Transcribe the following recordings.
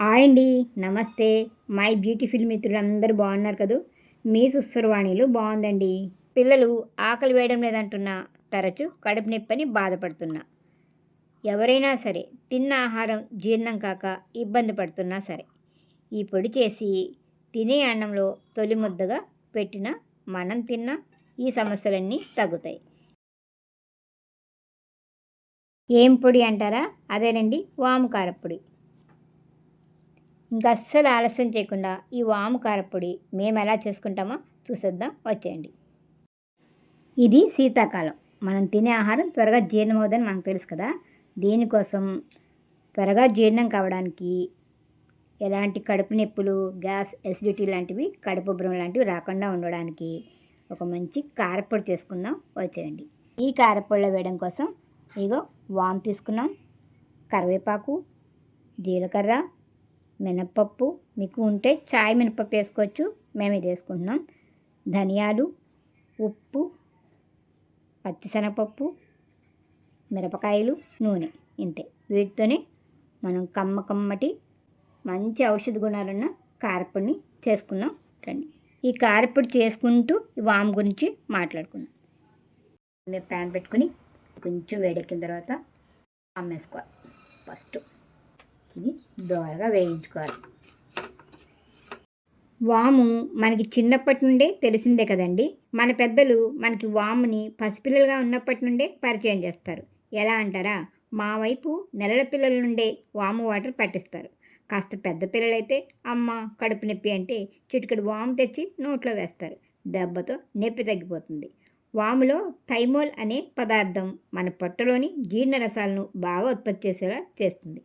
Hi అండి నమస్తే. My beautiful మిత్రులందరూ బాగున్నారు కదూ? మీ సుస్వరవాణిలు బాగుందండి. పిల్లలు ఆకలి వేయడం లేదంటున్నా తరచు కడుపు నొప్పని బాధపడుతున్నా. ఎవరైనా సరే తిన్న ఆహారం జీర్ణం కాక ఇబ్బంది పడుతున్నా సరే ఈ పొడి చేసి తినే అన్నంలో తొలి ముద్దగా పెట్టిన మనం తిన్న ఈ సమస్యలన్నీ తగ్గుతాయి. ఏం పొడి అంటారా? అదేనండి వాము పొడి ఇంకా అస్సలు ఆలస్యం చేయకుండా ఈ వాము కారపొడి మేము ఎలా చేసుకుంటామో చూసేద్దాం. వచ్చేయండి. ఇది శీతాకాలం. మనం తినే ఆహారం త్వరగా జీర్ణమవుదని మనకు తెలుసు కదా. దీనికోసం త్వరగా జీర్ణం కావడానికి ఎలాంటి కడుపు నొప్పులు గ్యాస్ ఎసిడిటీ లాంటివి కడుపు ఉబ్బరం లాంటివి రాకుండా ఉండడానికి ఒక మంచి కారపొడి చేసుకుందాం. వచ్చేయండి. ఈ కారపొడిలో వేయడం కోసం ఇగో వాము తీసుకున్నాం. కరివేపాకు జీలకర్ర మినప్పప్పు మీకు ఉంటే చాయ్ మినపప్పు వేసుకోవచ్చు. మేము ఇది వేసుకుంటున్నాం ధనియాలు ఉప్పు పచ్చిశనగపప్పు మిరపకాయలు నూనె ఇంతే. వీటితోనే మనం కమ్మ కమ్మటి మంచి ఔషధ గుణాలున్న కారపొడిని చేసుకుందాం. రండి. ఈ కారపొడి చేసుకుంటూ వామ్ గురించి మాట్లాడుకుందాం. మేము ప్యాన్ పెట్టుకుని కొంచెం వేడెక్కిన తర్వాత అమ్మేసుకోవాలి ఫస్ట్. ఇది దోరగా వేయించుకోవాలి. వాము మనకి చిన్నప్పటి నుండే తెలిసిందే కదండి. మన పెద్దలు మనకి వాముని పసిపిల్లలుగా ఉన్నప్పటి నుండే పరిచయం చేస్తారు. ఎలా అంటారా? మా వైపు నెలల పిల్లల నుండే వాము వాటర్ పట్టిస్తారు. కాస్త పెద్ద పిల్లలైతే అమ్మ కడుపు నొప్పి అంటే చిటికడు వాము తెచ్చి నోట్లో వేస్తారు. దెబ్బతో నొప్పి తగ్గిపోతుంది. వాములో థైమోల్ అనే పదార్థం మన పొట్టలోని జీర్ణరసాలను బాగా ఉత్పత్తి చేసేలా చేస్తుంది.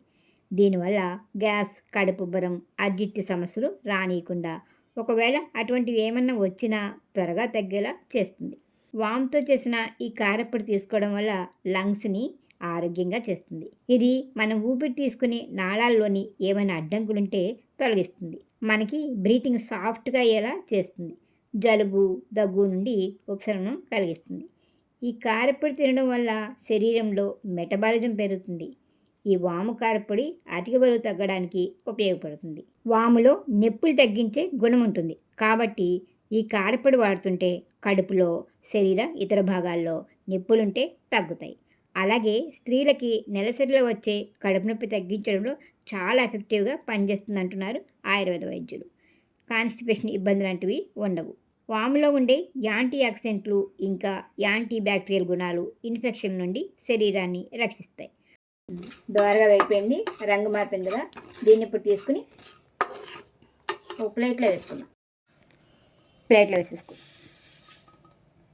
దీనివల్ల గ్యాస్ కడుపుబ్బరం అడ్జిత్తి సమస్యలు రానియకుండా ఒకవేళ అటువంటివి ఏమన్నా వచ్చినా త్వరగా తగ్గేలా చేస్తుంది. వామ్తో చేసిన ఈ కారప్పొడి తీసుకోవడం వల్ల లంగ్స్ని ఆరోగ్యంగా చేస్తుంది. ఇది మనం ఊపిరి తీసుకునే నాళాల్లోని ఏమైనా అడ్డంకులుంటే తొలగిస్తుంది. మనకి బ్రీతింగ్ సాఫ్ట్గా అయ్యేలా చేస్తుంది. జలుబు దగ్గు నుండి ఉపశమనం కలిగిస్తుంది. ఈ కారపొడి తినడం వల్ల శరీరంలో మెటబాలిజం పెరుగుతుంది. ఈ వాము కారపొడి అధిక బరువు తగ్గడానికి ఉపయోగపడుతుంది. వాములో నొప్పులు తగ్గించే గుణం ఉంటుంది. కాబట్టి ఈ కారపొడి వాడుతుంటే కడుపులో శరీర ఇతర భాగాల్లో నొప్పులుంటే తగ్గుతాయి. అలాగే స్త్రీలకి నెలసరిలో వచ్చే కడుపు నొప్పి తగ్గించడంలో చాలా ఎఫెక్టివ్గా పనిచేస్తుంది అంటున్నారు ఆయుర్వేద వైద్యులు. కాన్స్టిపేషన్ ఇబ్బంది లాంటివి ఉండవు. వాములో ఉండే యాంటీ ఆక్సిడెంట్లు ఇంకా యాంటీ బ్యాక్టీరియల్ గుణాలు ఇన్ఫెక్షన్ నుండి శరీరాన్ని రక్షిస్తాయి. దోరగా అయిపోయింది రంగు మారిపోయింది కదా దీన్ని ఇప్పుడు తీసుకుని ఒక ప్లేట్లో వేసుకుందాం. ప్లేట్లో వేసేసుకో.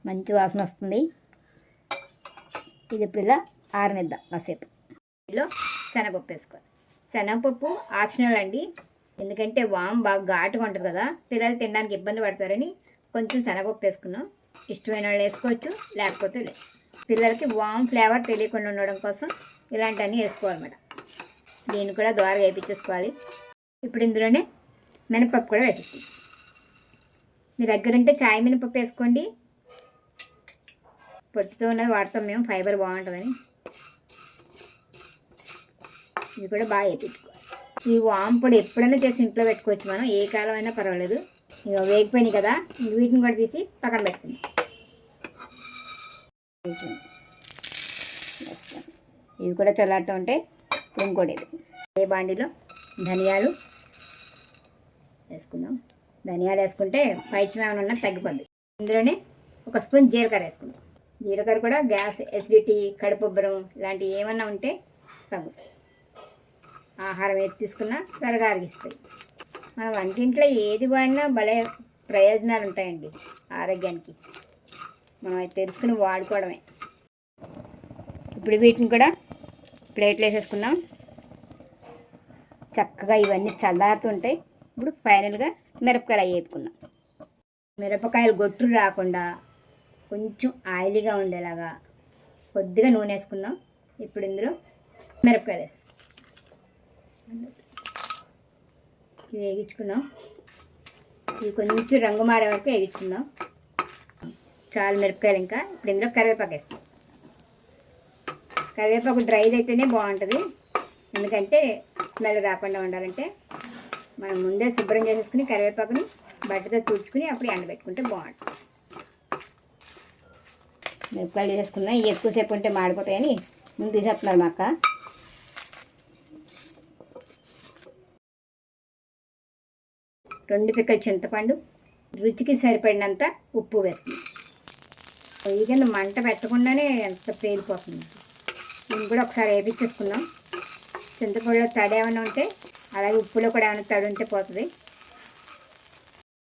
మంచి వాసన వస్తుంది. ఇది ఇప్పుడు ఇలా ఆరనిద్దాం కాసేపు. ఇందులో శనగపప్పు వేసుకోవాలి. శనగపప్పు ఆప్షనల్ అండి. ఎందుకంటే వామ్ బాగా ఘాటుగా ఉంటుంది కదా పిల్లలు తినడానికి ఇబ్బంది పడతారని కొంచెం శనగపప్పు వేసుకున్నాం ఇష్టమైన వాళ్ళు వేసుకోవచ్చు లేకపోతే లేదు. పిల్లలకి వామ్ ఫ్లేవర్ తెలియకుండా ఉండడం కోసం ఇలాంటివన్నీ వేసుకోవాలన్నమాట. దీన్ని కూడా ద్వారా వేపించేసుకోవాలి. ఇప్పుడు ఇందులోనే మినపప్పు కూడా వేసేస్తుంది మీ దగ్గర ఉంటే చాయ్ మినపప్పు వేసుకోండి. పొట్టుతో ఉన్నది వాడతాం మేము ఫైబర్ బాగుంటుందని. ఇది కూడా బాగా వేపించుకోవాలి. ఈ వామ్ పొడి ఎప్పుడైనా చేసి ఇంట్లో పెట్టుకోవచ్చు మనం ఏ కాలం అయినా పర్వాలేదు. ఇక వేగిపోయినాయి కదా వీటిని కూడా తీసి పక్కన పెట్టుకుందాం. ఇవి కూడా చల్లారుతూ ఉంటే ఇంకోటి ఏ బాండిలో? ధనియాలు. వేసుకుందాం. ధనియాలు వేసుకుంటే పైచ్యం ఉన్న తగ్గిపోద్ది. ఇందులోనే ఒక స్పూన్ జీలకర్ర వేసుకుందాం. జీలకర్ర కూడా గ్యాస్ ఎసిడిటీ కడుపుబ్బరం ఇలాంటివి ఏమన్నా ఉంటే తగ్గుతాయి. ఆహారం ఏది తీసుకున్నా త్వరగా అరిగిస్తాయి మన వంటింట్లో ఏది వాడినా భలే ప్రయోజనాలు ఉంటాయండి ఆరోగ్యానికి. మనం అయితే తెలుసుకుని వాడుకోవడమే. ఇప్పుడు వీటిని కూడా ప్లేట్లు వేసేసుకుందాం. చక్కగా ఇవన్నీ చల్లారుతుంటాయి. ఇప్పుడు ఫైనల్గా మిరపకాయలు వేపుకుందాం. మిరపకాయలు గొట్టు రాకుండా కొంచెం ఆయిలీగా ఉండేలాగా కొద్దిగా నూనె వేసుకుందాం. ఇప్పుడు ఇందులో మిరపకాయలు వేసేసుకుందాం. వేగించుకుందాం. ఇవి కొంచెం రంగు మారే వరకు వేగించుకుందాం. చాలా మిరపకాయలు ఇంకా. ఇప్పుడు ఇందులో కరివేపాకు వేస్తాం. కరివేపాకు డ్రైది అయితేనే బాగుంటుంది. ఎందుకంటే స్మెల్ రాకుండా ఉండాలంటే మనం ముందే శుభ్రం చేసేసుకుని కరివేపాకుని బట్టతో తుడుచుకుని అప్పుడు ఎండబెట్టుకుంటే బాగుంటుంది. మిరపకాయలు వేసేసుకున్నా. ఎక్కువసేపు ఉంటే మాడిపోతాయని ముందు తీసేస్తున్నారు మా అక్క. రెండు పిక్కలు చింతపండు రుచికి సరిపడినంత ఉప్పు వేస్తుంది పొయ్యి కింద మంట పెట్టకుండానే ఎంత పేలిపోతుంది. దీన్ని కూడా ఒకసారి వేపించేసుకున్నాం చింతపండులో తడి ఏమైనా ఉంటే అలాగే ఉప్పులో కూడా ఏమైనా తడి ఉంటే పోతుంది.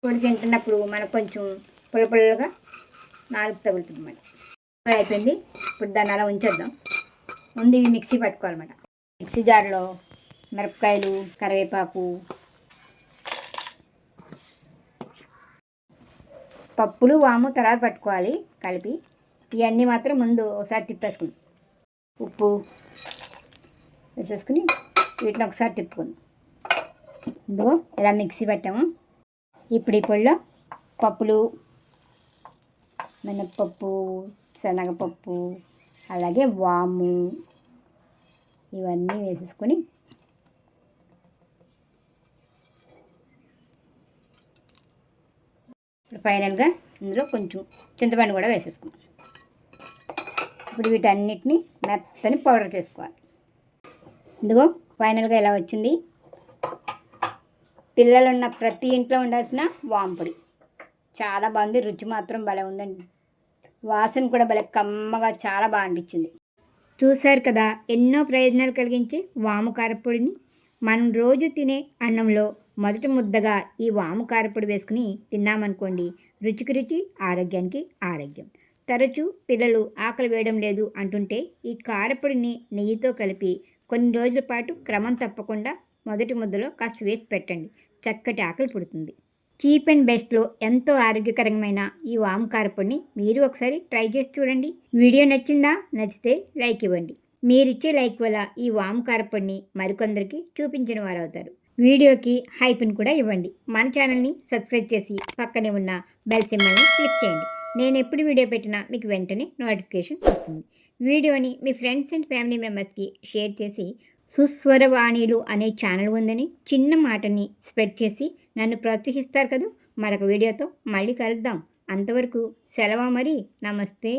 పొడి తింటున్నప్పుడు మనకు కొంచెం పుల్ల పుల్లగా నాలుగు తగులుతుంది అన్నమాట. ఇప్పుడు అయిపోయింది. ఇప్పుడు దాన్ని అలా ఉంచేద్దాం. ముందు ఇవి మిక్సీ పట్టుకోవాలన్నమాట. మిక్సీ జార్లో మిరపకాయలు కరివేపాకు పప్పులు వాము తర్వాత పట్టుకోవాలి కలిపి. ఇవన్నీ మాత్రం ముందు ఒకసారి తిప్పేసుకుందాం. ఉప్పు వేసేసుకుని వీటిని ఒకసారి తిప్పుకుందాం. ఇదిగో ఇలా మిక్సీ పెట్టాము. ఇప్పుడు ఈ పొడిలో పప్పులు మినప్పప్పు శనగపప్పు అలాగే వాము ఇవన్నీ వేసేసుకొని ఇప్పుడు ఫైనల్గా ఇందులో కొంచెం చింతపండు కూడా వేసేసుకున్నాం ఇప్పుడు వీటన్నిటిని మెత్తని పౌడర్ చేసుకోవాలి. ఇదిగో ఫైనల్గా ఇలా వచ్చింది? పిల్లలు ఉన్న ప్రతి ఇంట్లో ఉండాల్సిన వాంపుడి చాలా బాగుంది రుచి మాత్రం భలే ఉందండి. వాసన కూడా భలే కమ్మగా చాలా బాగా అనిపించింది. చూశారు కదా ఎన్నో ప్రయోజనాలు కలిగించి వాము కారపొడిని. మనం రోజు తినే అన్నంలో మొదటి ముద్దగా ఈ వాము కారపొడి వేసుకుని తిన్నామనుకోండి రుచికి రుచి ఆరోగ్యానికి ఆరోగ్యం. తరచూ పిల్లలు ఆకలి వేయడం లేదు అంటుంటే ఈ కారపొడిని నెయ్యితో కలిపి కొన్ని రోజుల పాటు క్రమం తప్పకుండా మొదటి ముద్దలో కాస్త వేసి పెట్టండి. చక్కటి ఆకలి పుడుతుంది. చీప్ అండ్ బెస్ట్లో ఎంతో ఆరోగ్యకరమైన ఈ వాము కారపొడిని మీరు ఒకసారి ట్రై చేసి చూడండి. వీడియో నచ్చిందా? నచ్చితే లైక్ ఇవ్వండి. మీరిచ్చే లైక్ వల్ల ఈ వాము కారపొడిని మరికొందరికి చూపించిన వారు అవుతారు వీడియోకి హైప్ని కూడా ఇవ్వండి. మన ఛానల్ని సబ్స్క్రైబ్ చేసి పక్కనే ఉన్న బెల్ సింబల్ని క్లిక్ చేయండి. నేను ఎప్పుడు వీడియో పెట్టినా మీకు వెంటనే నోటిఫికేషన్ వస్తుంది. వీడియోని మీ ఫ్రెండ్స్ అండ్ ఫ్యామిలీ మెంబర్స్కి షేర్ చేసి సుస్వరవాణిలు అనే ఛానల్ ఉందని చిన్న మాటని స్ప్రెడ్ చేసి నన్ను ప్రోత్సహిస్తారు కదా? మరొక వీడియోతో మళ్ళీ కలుద్దాం. అంతవరకు సెలవు మరి నమస్తే.